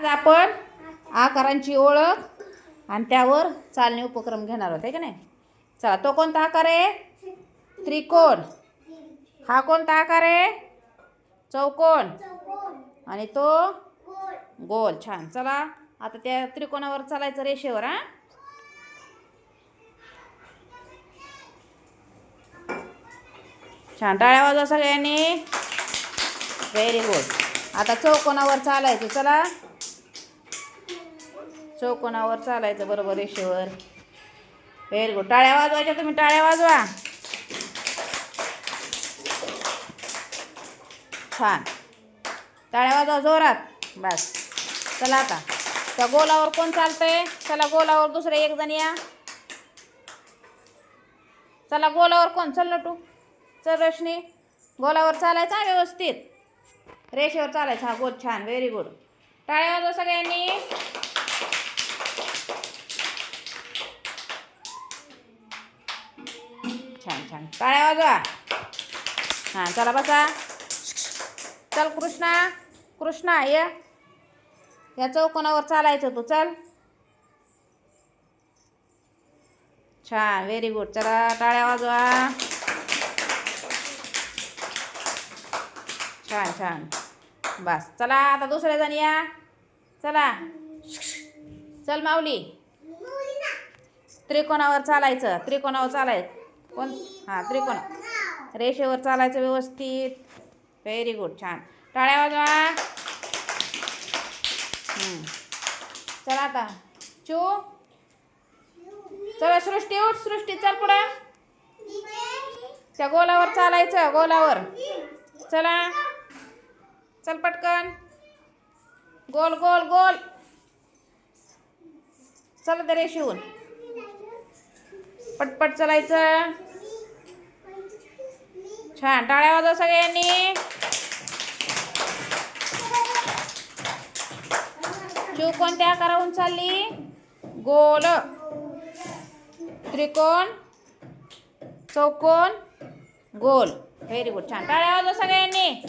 आज आपण आकारांची ओळख आणि त्यावर चालणे उपक्रम घेणार आहोत आहे का नाही? चला तो कोणता आकार आहे? त्रिकोण. हा कोणता आकार आहे? चौकोन आणि तो गोल. छान. चला आता त्या त्रिकोणावर चालायचं रेषेवर हा? छान. टाळ्या वाजवा सगळ्यांनी. व्हेरी गुड आता चौकोनावर चालायचं. चला. चौकोनावर चालायचं बरोबर रेषेवर. व्हेरी गुड टाळ्या वाजवायच्या तुम्ही टाळ्या वाजवा. छान. टाळ्या वाजवा जोरात. बस. चला आता. त्या गोलावर कोण चालतंय? चला गोलावर दुसरे एक जण या. चला गोलावर कोण? चल नटू चल रश्मी गोलावर चालायचा हा व्यवस्थित. रेषेवर चालायचं. हा गोल छान. व्हेरी गुड टाळ्या वाजवा सगळ्यांनी. छान छान. टाळ्या वाजवा. हां चला बसा. चल कृष्णा कृष्णा ये. या चौकोनावर चालायचं तू चल. छान व्हेरी गुड चला टाळ्या वाजवा. छान छान. बस. चला आता दुसऱ्या जण या. चला. चल माऊली. त्रिकोणावर चालायचं त्रिकोणावर चालायचं. कोण? हां त्रिकोण. रेषेवर चालायचं व्यवस्थित. व्हेरी गुड छान. टाळ्या वाजवा. चला आता. चू. चला सृष्टी उठ सृष्टी चल पुढं. त्या गोलावर चालायचं गोलावर. चला. चल पटकन. गोल गोल गोल. चला त्या रेषेहून. पटपट चलायचं. छान. टाळ्या वाजव सगळ्यांनी. चू कोणत्या आकाराहून चालली? गोल. त्रिकोण. चौकोन गोल. व्हेरी गुड छान. टाळ्या वाजव सगळ्यांनी.